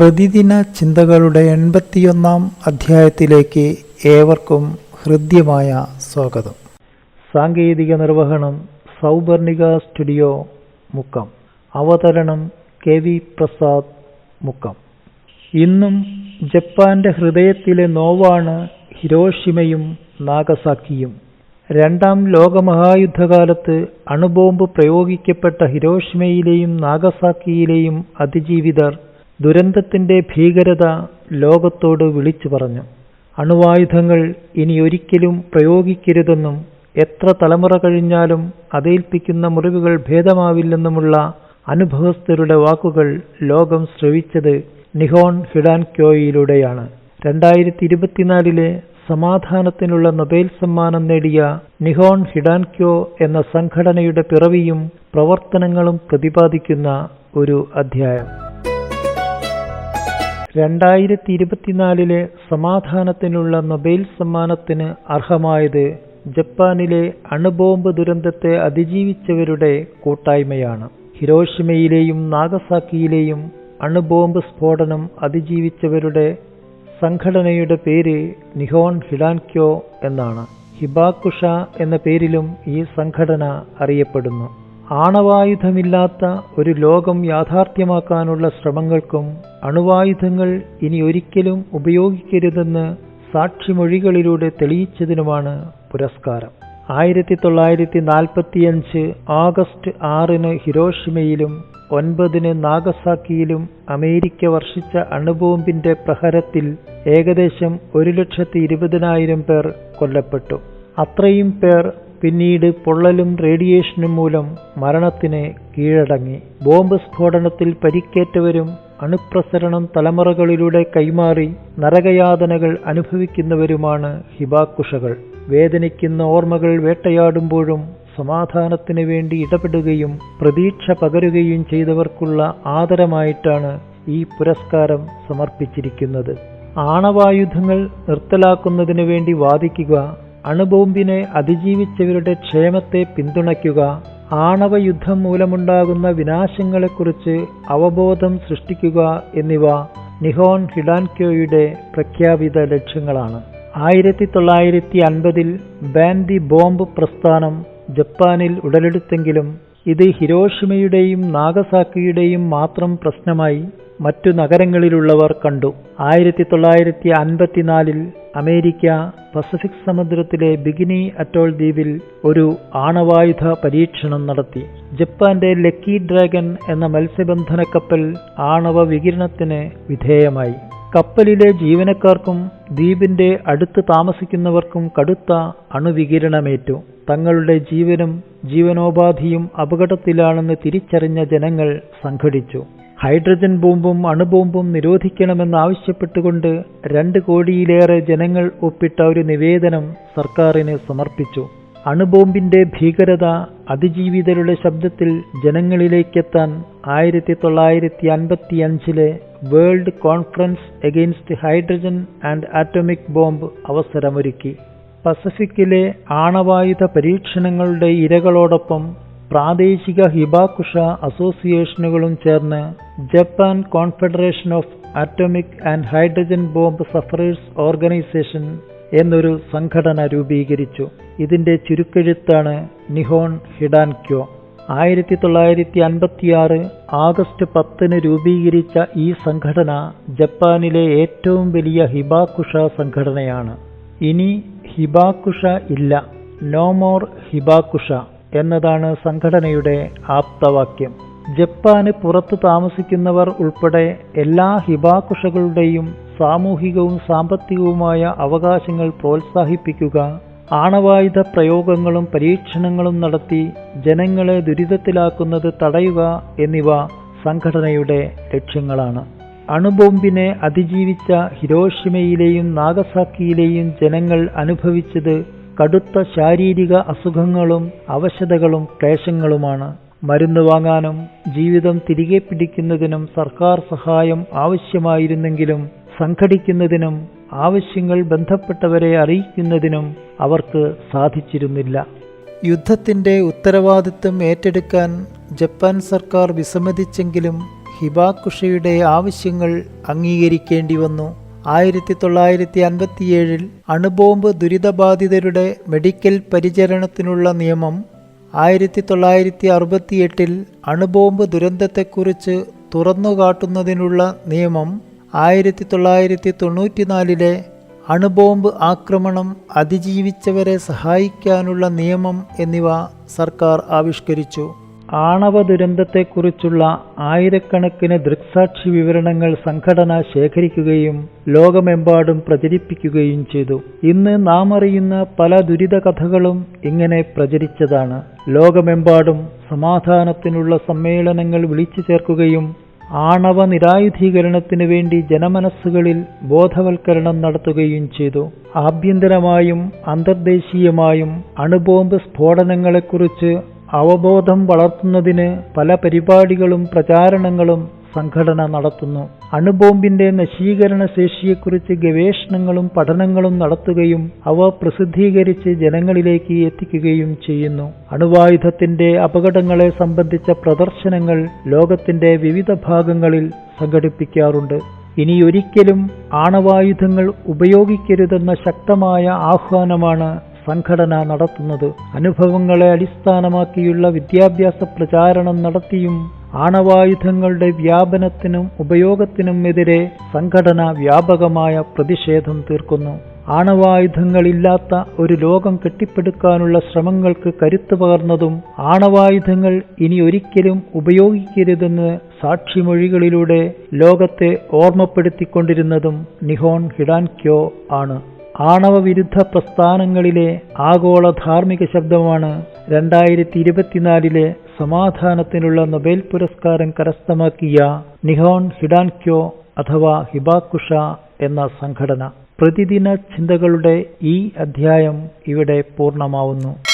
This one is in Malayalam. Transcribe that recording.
പ്രതിദിന ചിന്തകളുടെ എൺപത്തിയൊന്നാം അധ്യായത്തിലേക്ക് ഏവർക്കും ഹൃദ്യമായ സ്വാഗതം. സാങ്കേതിക നിർവഹണം സൗപർണിക സ്റ്റുഡിയോ മുക്കം. അവതരണം കെ വി പ്രസാദ് മുക്കം. ഇന്നും ജപ്പാന്റെ ഹൃദയത്തിലെ നോവാണ് ഹിരോഷിമയും നാഗസാക്കിയും. രണ്ടാം ലോകമഹായുദ്ധകാലത്ത് അണുബോംബ് പ്രയോഗിക്കപ്പെട്ട ഹിരോഷിമയിലെയും നാഗസാക്കിയിലെയും അതിജീവിതർ ദുരന്തത്തിന്റെ ഭീകരത ലോകത്തോട് വിളിച്ചു പറഞ്ഞു. അണുവായുധങ്ങൾ ഇനി ഒരിക്കലും പ്രയോഗിക്കരുതെന്നും എത്ര തലമുറ കഴിഞ്ഞാലും അതേൽപ്പിക്കുന്ന മുറിവുകൾ ഭേദമാവില്ലെന്നുമുള്ള അനുഭവസ്ഥരുടെ വാക്കുകൾ ലോകം ശ്രവിച്ചത് നിഹോൺ ഹിഡാൻക്യോയിലൂടെയാണ് രണ്ടായിരത്തി ഇരുപത്തിനാലിലെ സമാധാനത്തിനുള്ള നൊബേൽ സമ്മാനം നേടിയ നിഹോൺ ഹിഡാൻക്യോ എന്ന സംഘടനയുടെ പിറവിയും പ്രവർത്തനങ്ങളും പ്രതിപാദിക്കുന്ന ഒരു അധ്യായം. രണ്ടായിരത്തി ഇരുപത്തിനാലിലെ സമാധാനത്തിനുള്ള നൊബേൽ സമ്മാനത്തിന് അർഹമായത് ജപ്പാനിലെ അണുബോംബ് ദുരന്തത്തെ അതിജീവിച്ചവരുടെ കൂട്ടായ്മയാണ്. ഹിരോഷിമയിലെയും നാഗസാക്കിയിലെയും അണുബോംബ് സ്ഫോടനം അതിജീവിച്ചവരുടെ സംഘടനയുടെ പേര് നിഹോൺ ഹിഡാൻക്യോ എന്നാണ്. ഹിബാക്കുഷ എന്ന പേരിലും ഈ സംഘടന അറിയപ്പെടുന്നു. ആണവായുധമില്ലാത്ത ഒരു ലോകം യാഥാർത്ഥ്യമാക്കാനുള്ള ശ്രമങ്ങൾക്കും അണുവായുധങ്ങൾ ഇനി ഒരിക്കലും ഉപയോഗിക്കരുതെന്ന് സാക്ഷിമൊഴികളിലൂടെ തെളിയിച്ചതിനുമാണ് പുരസ്കാരം. ആയിരത്തി തൊള്ളായിരത്തി നാൽപ്പത്തിയഞ്ച് ആഗസ്റ്റ് ആറിന് ഹിരോഷിമയിലും ഒൻപതിന് നാഗസാക്കിയിലും അമേരിക്ക വർഷിച്ച അണുബോംബിന്റെ പ്രഹരത്തിൽ ഏകദേശം ഒരു ലക്ഷത്തി ഇരുപതിനായിരം പേർ കൊല്ലപ്പെട്ടു. അത്രയും പേർ പിന്നീട് പൊള്ളലും റേഡിയേഷനും മൂലം മരണത്തിന് കീഴടങ്ങി. ബോംബ് സ്ഫോടനത്തിൽ പരിക്കേറ്റവരും അണുപ്രസരണം തലമുറകളിലൂടെ കൈമാറി നരകയാതനകൾ അനുഭവിക്കുന്നവരുമാണ് ഹിബാക്കുഷകൾ വേദനിക്കുന്ന ഓർമ്മകൾ വേട്ടയാടുമ്പോഴും സമാധാനത്തിന് വേണ്ടി ഇടപെടുകയും പ്രതീക്ഷ പകരുകയും ചെയ്തവർക്കുള്ള ആദരമായിട്ടാണ് ഈ പുരസ്കാരം സമർപ്പിച്ചിരിക്കുന്നത്. ആണവായുധങ്ങൾ നിർത്തലാക്കുന്നതിനു വേണ്ടി വാദിക്കുക അണുബോംബിനെ അതിജീവിച്ചവരുടെ ക്ഷേമത്തെ പിന്തുണയ്ക്കുക ആണവ യുദ്ധം മൂലമുണ്ടാകുന്ന വിനാശങ്ങളെക്കുറിച്ച് അവബോധം സൃഷ്ടിക്കുക എന്നിവ നിഹോൺ ഹിഡാൻക്യോയുടെ പ്രഖ്യാപിത ലക്ഷ്യങ്ങളാണ്. ആയിരത്തി തൊള്ളായിരത്തി അൻപതിൽ ബാൻ ദി ബോംബ് പ്രസ്ഥാനം ജപ്പാനിൽ ഉടലെടുത്തെങ്കിലും ഇത് ഹിരോഷിമയുടെയും നാഗസാക്കിയുടെയും മാത്രം പ്രശ്നമായി മറ്റു നഗരങ്ങളിലുള്ളവർ കണ്ടു. ആയിരത്തി തൊള്ളായിരത്തി അൻപത്തിനാലിൽ അമേരിക്ക പസഫിക് സമുദ്രത്തിലെ ബിഗിനി അറ്റോൾ ദ്വീപിൽ ഒരു ആണവായുധ പരീക്ഷണം നടത്തി. ജപ്പാന്റെ ലക്കി ഡ്രാഗൺ എന്ന മത്സ്യബന്ധന കപ്പൽ ആണവ വികിരണത്തിന് വിധേയമായി. കപ്പലിലെ ജീവനക്കാർക്കും ദ്വീപിന്റെ അടുത്ത് താമസിക്കുന്നവർക്കും കടുത്ത അണുവികിരണമേറ്റു. തങ്ങളുടെ ജീവനും ജീവനോപാധിയും അപകടത്തിലാണെന്ന് തിരിച്ചറിഞ്ഞ ജനങ്ങൾ സംഘടിച്ചു. ഹൈഡ്രജൻ ബോംബും അണുബോംബും നിരോധിക്കണമെന്നാവശ്യപ്പെട്ടുകൊണ്ട് രണ്ട് കോടിയിലേറെ ജനങ്ങൾ ഒപ്പിട്ട ഒരു നിവേദനം സർക്കാരിന് സമർപ്പിച്ചു. അണുബോംബിന്റെ ഭീകരത അതിജീവിതരുടെ ശബ്ദത്തിൽ ജനങ്ങളിലേക്കെത്താൻ ആയിരത്തി തൊള്ളായിരത്തി അൻപത്തി അഞ്ചിലെ world conference against hydrogen and atomic bomb അവസരമൊരുക്കി. പസഫിക്കിലെ ആണവായുധ പരീക്ഷണങ്ങളുടെ ഇരകളോടൊപ്പം പ്രാദേശിക ഹിബാകുഷ അസോസിയേഷനുകളും ചേർന്ന് Japan confederation of atomic and hydrogen bomb sufferers organisation എന്നൊരു സംഘടന രൂപീകരിച്ചു. ഇതിന്റെ ചുരുക്കെഴുത്താണ് നിഹോൺ ഹിഡാൻക്യോ. ആയിരത്തി തൊള്ളായിരത്തി അൻപത്തിയാറ് ആഗസ്റ്റ് പത്തിന് രൂപീകരിച്ച ഈ സംഘടന ജപ്പാനിലെ ഏറ്റവും വലിയ ഹിബാകുഷ സംഘടനയാണ്. ഇനി ഹിബാക്കുഷ ഇല്ല. നോ മോർ ഹിബാക്കുഷ എന്നതാണ് സംഘടനയുടെ ആപ്തവാക്യം. ജപ്പാന് പുറത്ത് താമസിക്കുന്നവർ ഉൾപ്പെടെ എല്ലാ ഹിബാക്കുഷകളുടെയും സാമൂഹികവും സാമ്പത്തികവുമായ അവകാശങ്ങൾ പ്രോത്സാഹിപ്പിക്കുക ആണവായുധ പ്രയോഗങ്ങളും പരീക്ഷണങ്ങളും നടത്തി ജനങ്ങളെ ദുരിതത്തിലാക്കുന്നത് തടയുക എന്നിവ സംഘടനയുടെ ലക്ഷ്യങ്ങളാണ്. അണുബോംബിനെ അതിജീവിച്ച ഹിരോഷിമയിലെയും നാഗസാക്കിയിലെയും ജനങ്ങൾ അനുഭവിച്ചത് കടുത്ത ശാരീരിക അസുഖങ്ങളും അവശതകളും ക്ലേശങ്ങളുമാണ്. മരുന്ന് വാങ്ങാനും ജീവിതം തിരികെ പിടിക്കുന്നതിനും സർക്കാർ സഹായം ആവശ്യമായിരുന്നെങ്കിലും സംഘടിക്കുന്നതിനും ആവശ്യങ്ങൾ ബന്ധപ്പെട്ടവരെ അറിയിക്കുന്നതിനും അവർക്ക് സാധിച്ചിരുന്നില്ല. യുദ്ധത്തിന്റെ ഉത്തരവാദിത്വം ഏറ്റെടുക്കാൻ ജപ്പാൻ സർക്കാർ വിസമ്മതിച്ചെങ്കിലും ഹിബാക്കുഷയുടെ ആവശ്യങ്ങൾ അംഗീകരിക്കേണ്ടി വന്നു. ആയിരത്തി തൊള്ളായിരത്തി അൻപത്തിയേഴിൽ അണുബോംബ് ദുരിതബാധിതരുടെ മെഡിക്കൽ പരിചരണത്തിനുള്ള നിയമം. ആയിരത്തി തൊള്ളായിരത്തി അറുപത്തിയെട്ടിൽ അണുബോംബ് ദുരന്തത്തെക്കുറിച്ച് തുറന്നുകാട്ടുന്നതിനുള്ള നിയമം. ആയിരത്തി തൊള്ളായിരത്തി തൊണ്ണൂറ്റിനാലിലെ അണുബോംബ് ആക്രമണം അതിജീവിച്ചവരെ സഹായിക്കാനുള്ള നിയമം എന്നിവ സർക്കാർ ആവിഷ്കരിച്ചു. ആണവ ദുരന്തത്തെക്കുറിച്ചുള്ള ആയിരക്കണക്കിന് ദൃക്സാക്ഷി വിവരണങ്ങൾ സംഘടന ശേഖരിക്കുകയും ലോകമെമ്പാടും പ്രചരിപ്പിക്കുകയും ചെയ്തു. ഇന്ന് നാം അറിയുന്ന പല ദുരിത കഥകളും ഇങ്ങനെ പ്രചരിച്ചതാണ്. ലോകമെമ്പാടും സമാധാനത്തിനുള്ള സമ്മേളനങ്ങൾ വിളിച്ചു ചേർക്കുകയും ആണവ നിരായുധീകരണത്തിനു വേണ്ടി ജനമനസ്സുകളിൽ ബോധവൽക്കരണം നടത്തുകയും ചെയ്തു. ആഭ്യന്തരമായും അന്തർദേശീയമായും അണുബോംബ് സ്ഫോടനങ്ങളെക്കുറിച്ച് അവബോധം വളർത്തുന്നതിന് പല പരിപാടികളും പ്രചാരണങ്ങളും സംഘടന നടത്തുന്നു. അണുബോംബിന്റെ നശീകരണ ശേഷിയെക്കുറിച്ച് ഗവേഷണങ്ങളും പഠനങ്ങളും നടത്തുകയും അവ പ്രസിദ്ധീകരിച്ച് ജനങ്ങളിലേക്ക് എത്തിക്കുകയും ചെയ്യുന്നു. അണുവായുധത്തിന്റെ അപകടങ്ങളെ സംബന്ധിച്ച പ്രദർശനങ്ങൾ ലോകത്തിന്റെ വിവിധ ഭാഗങ്ങളിൽ സംഘടിപ്പിക്കാറുണ്ട്. ഇനി ഒരിക്കലും ആണവായുധങ്ങൾ ഉപയോഗിക്കരുതെന്ന ശക്തമായ ആഹ്വാനമാണ് സംഘടന നടത്തുന്നത്. അനുഭവങ്ങളെ അടിസ്ഥാനമാക്കിയുള്ള വിദ്യാഭ്യാസ പ്രചാരണം നടത്തിയും ആണവായുധങ്ങളുടെ വ്യാപനത്തിനും ഉപയോഗത്തിനും എതിരെ സംഘടന വ്യാപകമായ പ്രതിഷേധം തീർക്കുന്നു. ആണവായുധങ്ങളില്ലാത്ത ഒരു ലോകം കെട്ടിപ്പടുക്കാനുള്ള ശ്രമങ്ങൾക്ക് കരുത്തു പകർന്നതും ആണവായുധങ്ങൾ ഇനി ഒരിക്കലും ഉപയോഗിക്കരുതെന്ന് സാക്ഷിമൊഴികളിലൂടെ ലോകത്തെ ഓർമ്മപ്പെടുത്തിക്കൊണ്ടിരുന്നതും നിഹോൺ ഹിഡാൻക്യോ ആണ്. ആണവ വിരുദ്ധ പ്രസ്ഥാനങ്ങളിലെ ആഗോള ധാർമ്മിക ശബ്ദമാണ് രണ്ടായിരത്തി ഇരുപത്തിനാലിലെ സമാധാനത്തിനുള്ള നൊബേൽ പുരസ്കാരം കരസ്ഥമാക്കിയ നിഹോൺ ഹിഡാൻക്യോ അഥവാ ഹിബാക്കുഷ എന്ന സംഘടന. പ്രതിദിന ചിന്തകളുടെ ഈ അധ്യായം ഇവിടെ പൂർണമാവുന്നു.